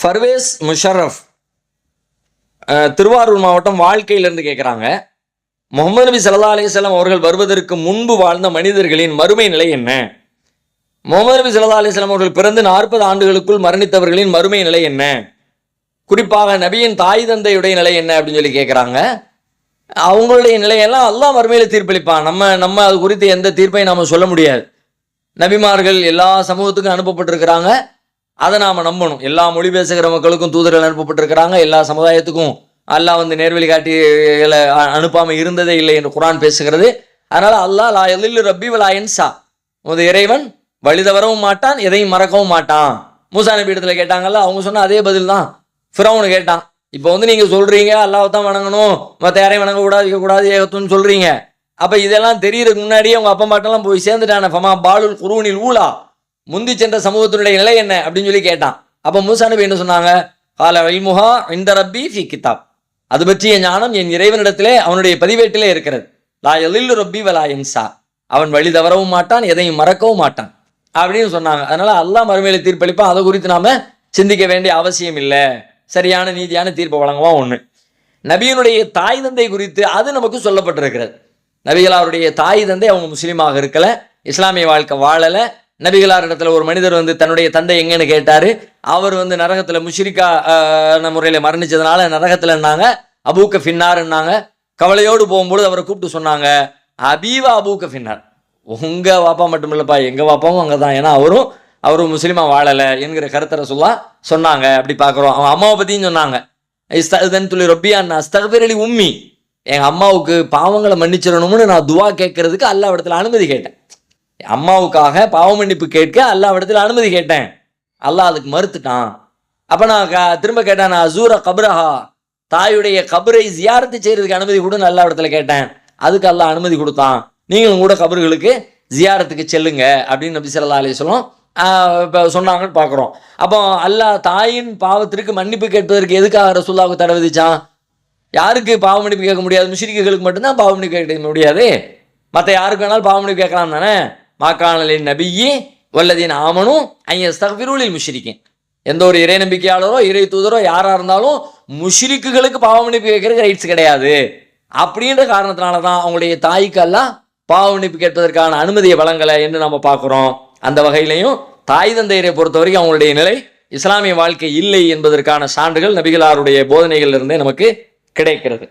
ஃபர்வேஸ் முஷரஃப் திருவாரூர் மாவட்டம் வாழ்க்கையிலிருந்து கேட்குறாங்க முகமது நபி சல்லா அலிசல்லாம் அவர்கள் வருவதற்கு முன்பு வாழ்ந்த மனிதர்களின் மறுமை நிலை என்ன? முகமது நபி சல்லா அலைஹி அவர்கள் பிறந்து நாற்பது ஆண்டுகளுக்குள் மரணித்தவர்களின் மறுமை நிலை என்ன? குறிப்பாக நபியின் தாய் தந்தையுடைய நிலை என்ன அப்படின்னு சொல்லி கேட்குறாங்க அவங்களுடைய நிலையெல்லாம் எல்லாம் மறுமையில் தீர்ப்பளிப்பான். நம்ம நம்ம அது குறித்து எந்த தீர்ப்பையும் நாம் சொல்ல முடியாது. நபிமார்கள் எல்லா சமூகத்துக்கும் அனுப்பப்பட்டிருக்கிறாங்க. அதை நாம் நம்பணும். எல்லா மொழி பேசுகிற மக்களுக்கும் தூதர்கள் அனுப்பப்பட்டிருக்கிறாங்க. எல்லா சமுதாயத்துக்கும் அல்லாஹ் வந்து நேர்வழி காட்டிகளை அனுப்பாமல் இருந்ததே இல்லை என்று குரான் பேசுகிறது. அதனால் அல்லாஹ் லா எதில் ரப்பி வலா என்சா இறைவன் வழி தவறவும் மாட்டான் எதையும் மறக்கவும் மாட்டான். மூசா நபி இடத்துல கேட்டாங்கல்ல அவங்க சொன்ன அதே பதில் தான் ஃபிரௌனு கேட்டான். இப்போ வந்து நீங்கள் சொல்கிறீங்க அல்லாஹ் தான் வணங்கணும். மற்ற யாரையும் வணங்கக்கூடாது இருக்கக்கூடாது ஏகத்துன்னு சொல்கிறீங்க அப்போ இதெல்லாம் தெரியறதுக்கு முன்னாடியே உங்கள் அப்பா மாட்டெல்லாம் போய் சேர்ந்துட்டான. ஃபமா பாலுல் குருவனில் ஊலா. முந்தி சென்ற சமூகத்தினுடைய நிலை என்ன அப்படின்னு சொல்லி கேட்டான். அப்போ மூசா நபி என்ன சொன்னாங்க? கால வைமுகா இந்த ரப்பி ஃபி கிதாப். அது பற்றிய ஞானம் என் இறைவனிடத்திலே அவனுடைய பதிவேட்டிலே இருக்கிறது. லா எழில் ரப்பி வலா இன்சா அவன் வழி தவறவும் மாட்டான் எதையும் மறக்கவும் மாட்டான். அப்படின்னு சொன்னாங்க. அதனால அல்லாஹ் மறுமையில தீர்ப்பளிப்பான். அதை குறித்து நாம சிந்திக்க வேண்டிய அவசியம் இல்லை. சரியான நீதியான தீர்ப்பு வழங்குவான் ஒன்று நபியினுடைய தாய் தந்தை குறித்து அது நமக்கு சொல்லப்பட்டிருக்கிறது. நபிகள் அவருடைய தாய் தந்தை அவங்க முஸ்லீமாக இருக்கல இஸ்லாமிய வாழ்க்கை வாழலை நபிகளார் இடத்துல ஒரு மனிதர் வந்து தன்னுடைய தந்தை எங்கன்னு கேட்டார். அவர் வந்து நரகத்தில் முஷிரிக்கா முறையில் முறையில மரணிச்சதுனால நரகத்துலன்னாங்க அபூக்க ஃபின்னாருன்னாங்க கவலையோடு போகும்பொழுது அவரை கூப்பிட்டு சொன்னாங்க அபீவா அபூக்க ஃபின்னார். உங்கள் வாப்பா மட்டும் இல்லைப்பா எங்கள் வாப்பாவும் அங்கே தான் ஏன்னா அவரும் அவரும் முஸ்லீமாக வாழலை என்கிற கருத்தரை ரசூல்லா சொன்னாங்க. அப்படி பார்க்குறோம். அவன் அம்மாவை பற்றியும் சொன்னாங்க. இஸ்தன் துளி ரொப்பியான் அஸ்தகபிரலி உம்மி. எங்கள் அம்மாவுக்கு பாவங்களை மன்னிச்சிடணும்னு நான் துவா கேட்கறதுக்கு அல்லா இடத்துல அனுமதி கேட்டேன். அம்மாவுக்காக பாவ மன்னிப்பு கேட்க அல்லாவிடத்தில் இடத்துல அனுமதி கேட்டேன். அல்லாஹ் அதுக்கு மறுத்துட்டான். அப்போ நான் க- திரும்ப கேட்டேன் நான் அசூர கபரஹா தாயுடைய கபரை ஜியாரத்து செய்கிறதுக்கு அனுமதி கூட நல்ல இடத்துல கேட்டேன். அதுக்கு அல்லாஹ் அனுமதி கொடுத்தான். நீங்களும் கூட கபர்களுக்கு ஜியாரத்துக்கு செல்லுங்க அப்படின்னு நபி சொல்லா அலி சொல்லும் இப்போ சொன்னாங்கன்னு பார்க்குறோம் அப்போ அல்லாஹ் தாயின் பாவத்திற்கு மன்னிப்பு கேட்பதற்கு எதுக்காக ரசூல்லாவுக்கு தடை விதிச்சான்? யாருக்கு பாவ மன்னிப்பு கேட்க முடியாது? முஷ்ரிக்குகளுக்கு மட்டும்தான் பாவ மன்னிப்பு கேட்க முடியாது? மற்ற யாருக்கு வேணாலும் பாவ மன்னிப்பு கேட்கலாம் தானே? மாக்கானலின் நபியி வல்லதின் ஆமனும் ஐய முஷிரிக்கேன் எந்த ஒரு இறை நம்பிக்கையாளரோ இறை தூதரோ யாரா இருந்தாலும் முஷிரிக்குகளுக்கு பாவமன்னிப்பு கேட்கறதுக்கு ரைட்ஸ் கிடையாது. அப்படின்ற காரணத்தினால தான் அவங்களுடைய தாய்க்கெல்லாம் பாவமன்னிப்பு கேட்பதற்கான அனுமதியை வழங்கலை என்று நம்ம பார்க்குறோம். அந்த வகையிலையும் தாய் தந்தையரை பொறுத்த வரைக்கும் அவங்களுடைய நிலை இஸ்லாமிய வாழ்க்கை இல்லை என்பதற்கான சான்றுகள் நபிகளாருடைய போதனைகளிலிருந்தே நமக்கு கிடைக்கிறது.